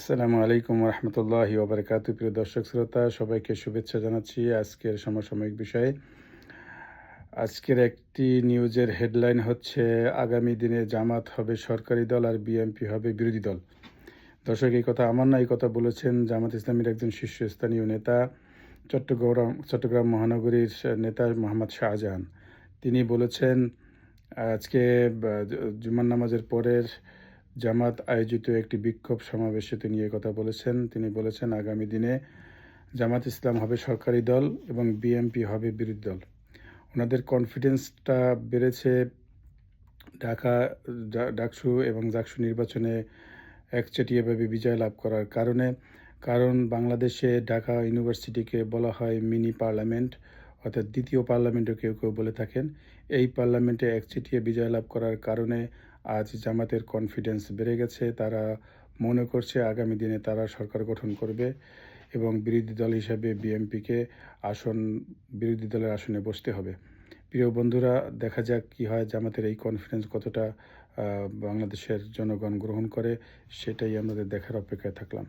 আসসালামু আলাইকুম রহমতুল্লাহি ওবরাকাত প্রিয় দর্শক, শ্রোতা, সবাইকে শুভেচ্ছা জানাচ্ছি আজকের সমসাময়িক বিষয়ে। আজকের একটি নিউজের হেডলাইন হচ্ছে, আগামী দিনে জামাত হবে সরকারি দল আর বিএনপি হবে বিরোধী দল। দর্শক, এই কথা আমার না, এই কথা বলেছেন জামাত ইসলামীর একজন শীর্ষস্থানীয় নেতা, চট্টগ্রাম চট্টগ্রাম মহানগরীর নেতা মোহাম্মদ শাহজাহান। তিনি বলেছেন, আজকে জুমান নামাজের পরের জামাত আয়োজিত একটি বিক্ষোভ সমাবেশে তিনি কথা বলেছেন। তিনি বলেছেন, আগামী দিনে জামাত ইসলাম হবে সরকারি দল এবং বিএনপি হবে বিরোধী দল। ওনাদের কনফিডেন্সটা বেড়েছে ঢাকা ডাকসু এবং জাকসু নির্বাচনে একচেটিয়াভাবে বিজয় লাভ করার কারণে। কারণ বাংলাদেশে ঢাকা ইউনিভার্সিটিকে বলা হয় মিনি পার্লামেন্ট, অর্থাৎ দ্বিতীয় পার্লামেন্টও কেউ কেউ বলে থাকেন। এই পার্লামেন্টে একচেটিয়া বিজয় লাভ করার কারণে আজ জামাতের কনফিডেন্স বেড়ে গেছে। তারা মনে করছে আগামী দিনে তারা সরকার গঠন করবে এবং বিরোধী দল হিসাবে বিএমপিকে আসন, বিরোধী দলের আসনে বসতে হবে। প্রিয় বন্ধুরা, দেখা যাক কি হয় জামাতের এই কনফিডেন্স কতটা বাংলাদেশের জনগণ গ্রহণ করে, সেটাই আমাদের দেখার অপেক্ষায় থাকলাম।